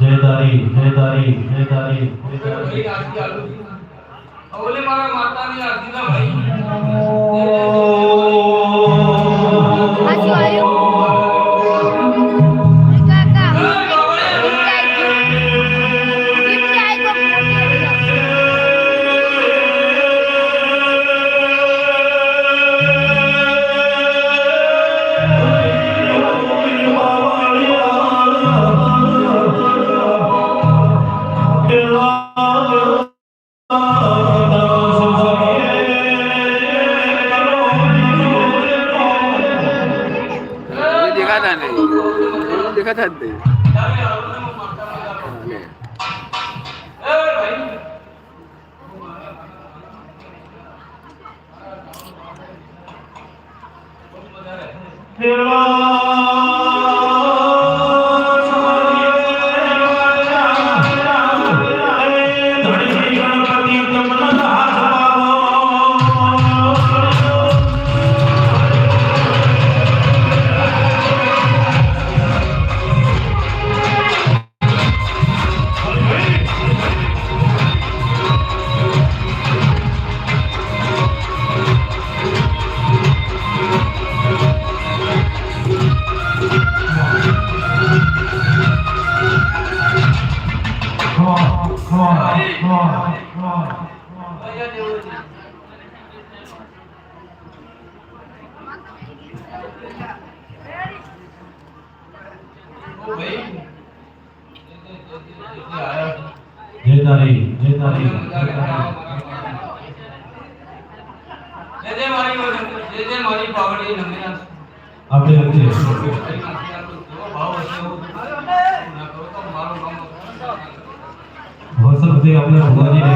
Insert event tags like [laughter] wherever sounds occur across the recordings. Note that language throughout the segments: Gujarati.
जयदारी जयदारी जयदारी जयदारी अबले मारा माता ने आरती ना भाई Hello. જેવું છે. ઓ ભાઈ. જે- જે- જે- જે- જે- જે આયા. જય તારી જય તારી જે જે મારી જે જે મારી પાવડી નમ્યા આપણે વચ્ચે ભાઈ નાખી આપું. જેવો ભાવ હશે એવો ના કરો તો મારું કામ વસંતભાઈ આપણે ભુવાજીને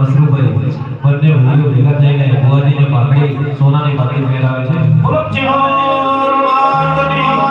અને મસરૂભાઈ બંને ભાઈઓ ભેગા થઈને ભુવાજીને પાઘડી સોનાની પાઘડી પહેરાવે છે. લાઈ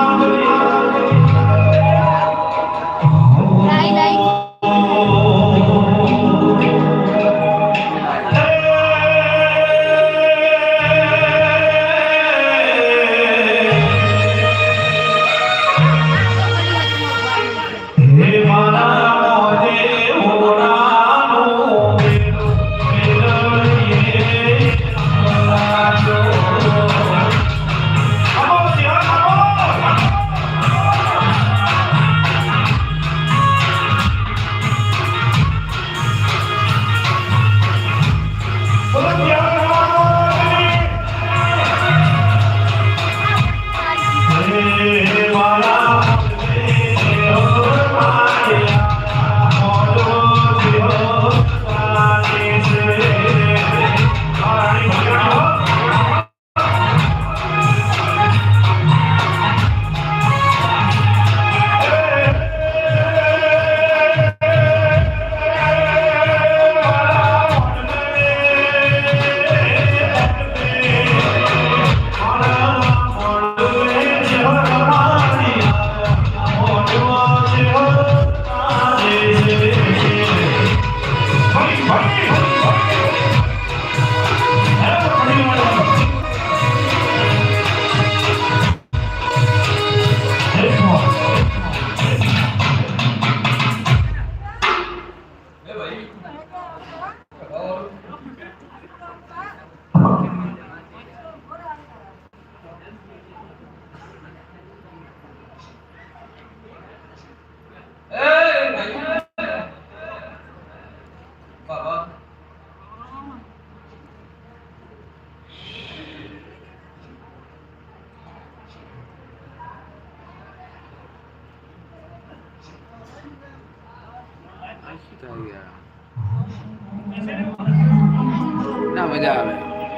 મજા આવે.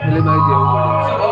એટલે બાઈક જવું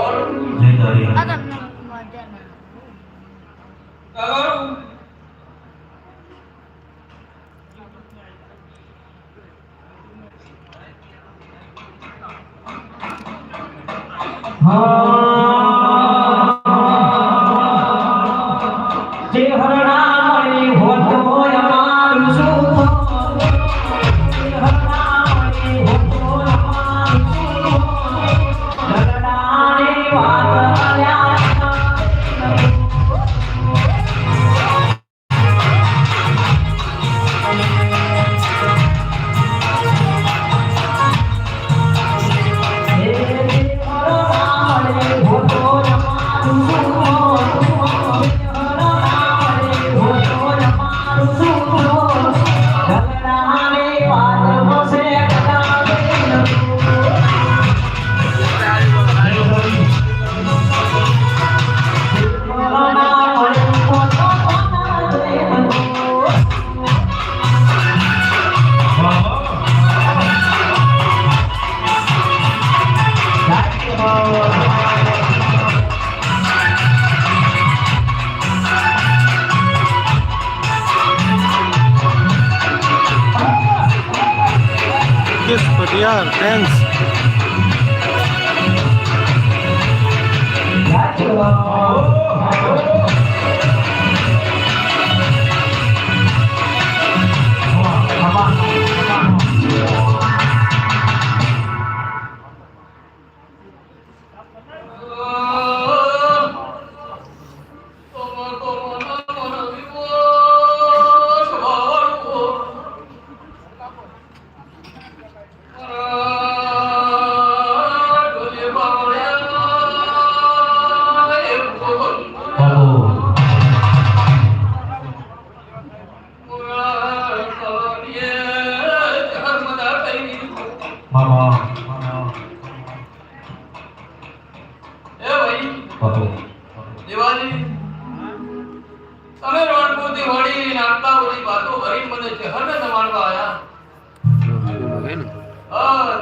done. Ends.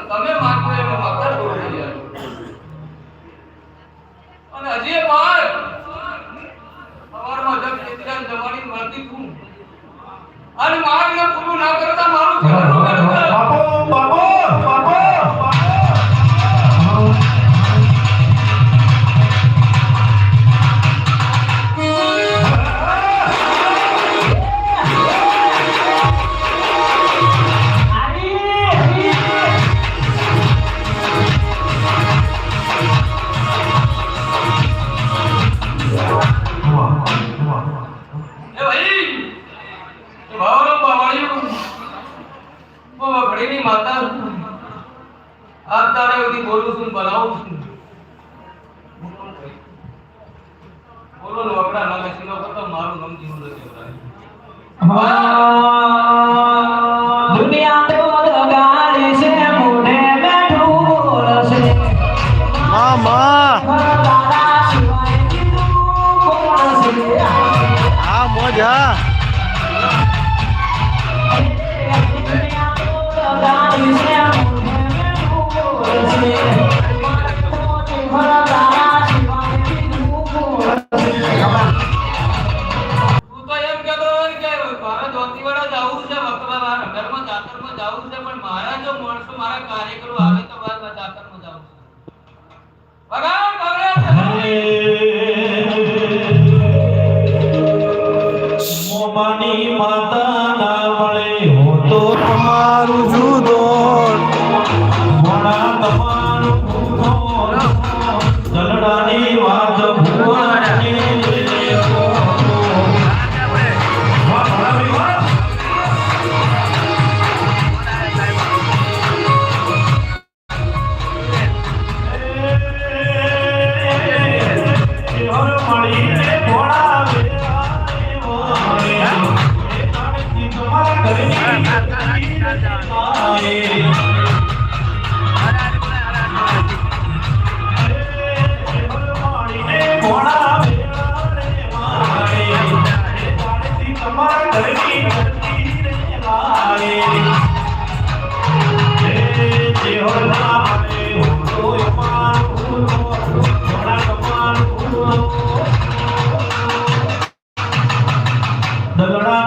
તમે Mama!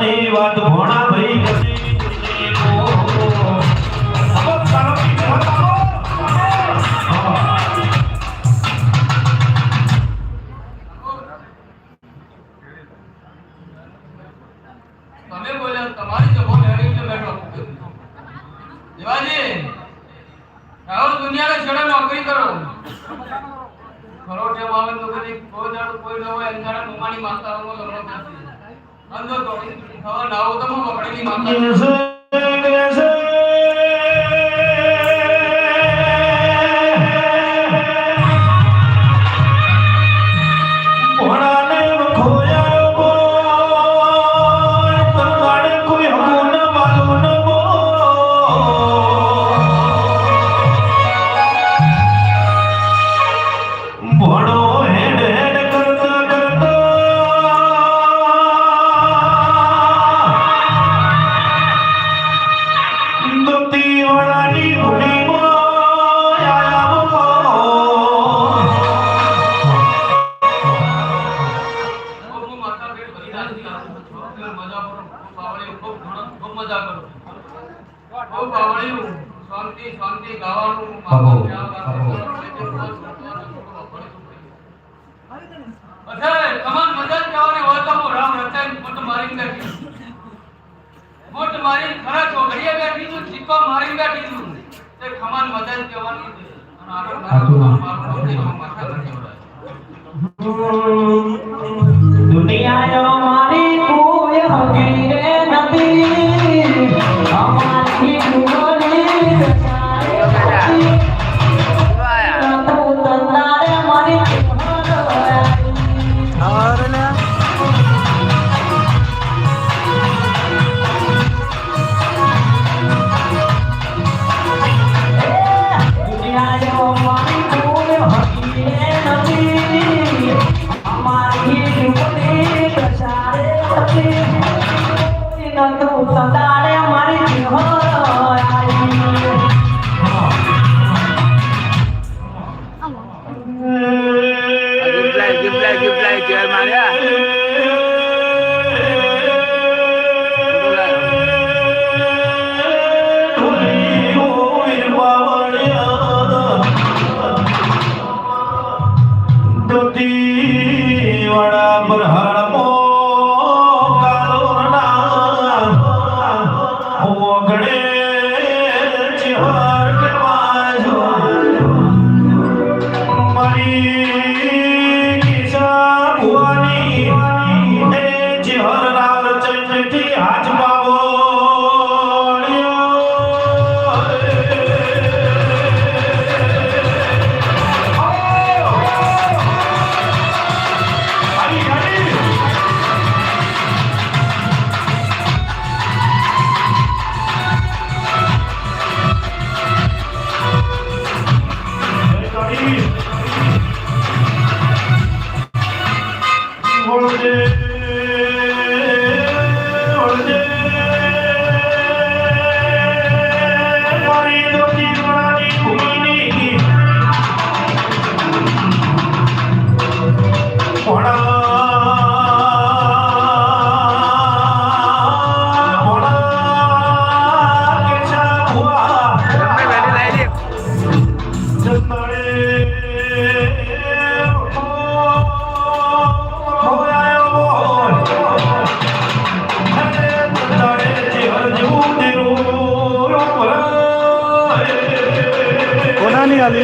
દગડાની વાત ભોણા ભાઈ હાથોમાં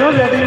no le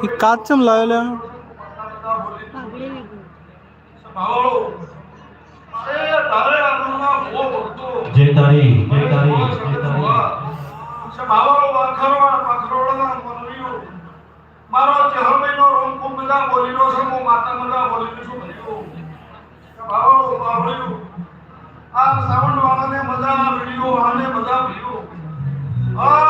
એ કાચ જે તારી જે તારી મારો ચહેરો મેનો રોમ બધા બોલીનો છે હું માતા બધા બોલીનો છું ભર્યો ભાવો ભાવ્યો આ સાઉન્ડ વાળાને બધા વિડિયો મજા બધા આ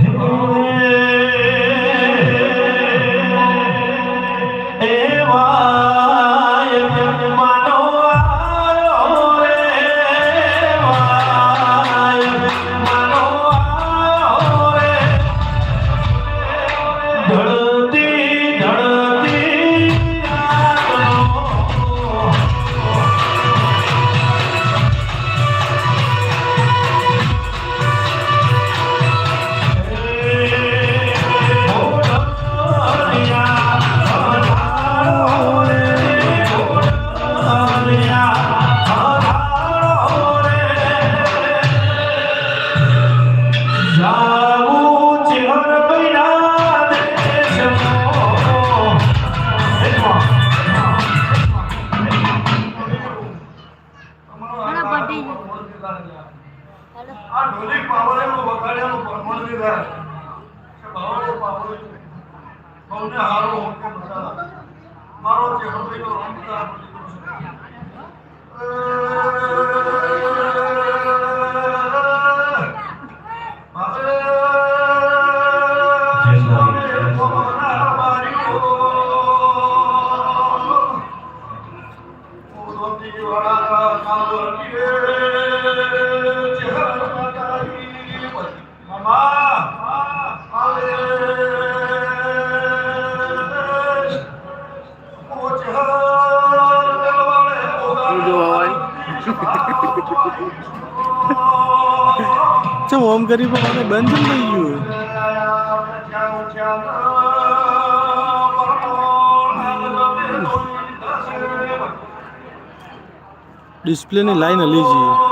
उठेगा बावड़े बावड़े कौन हारो होके बता मारो चेहरे को रंग का [laughs] ચમ ઓમ કરી પણ મને બંધ થઈ ગયું ડિસ્પ્લેની લાઈન હલી છે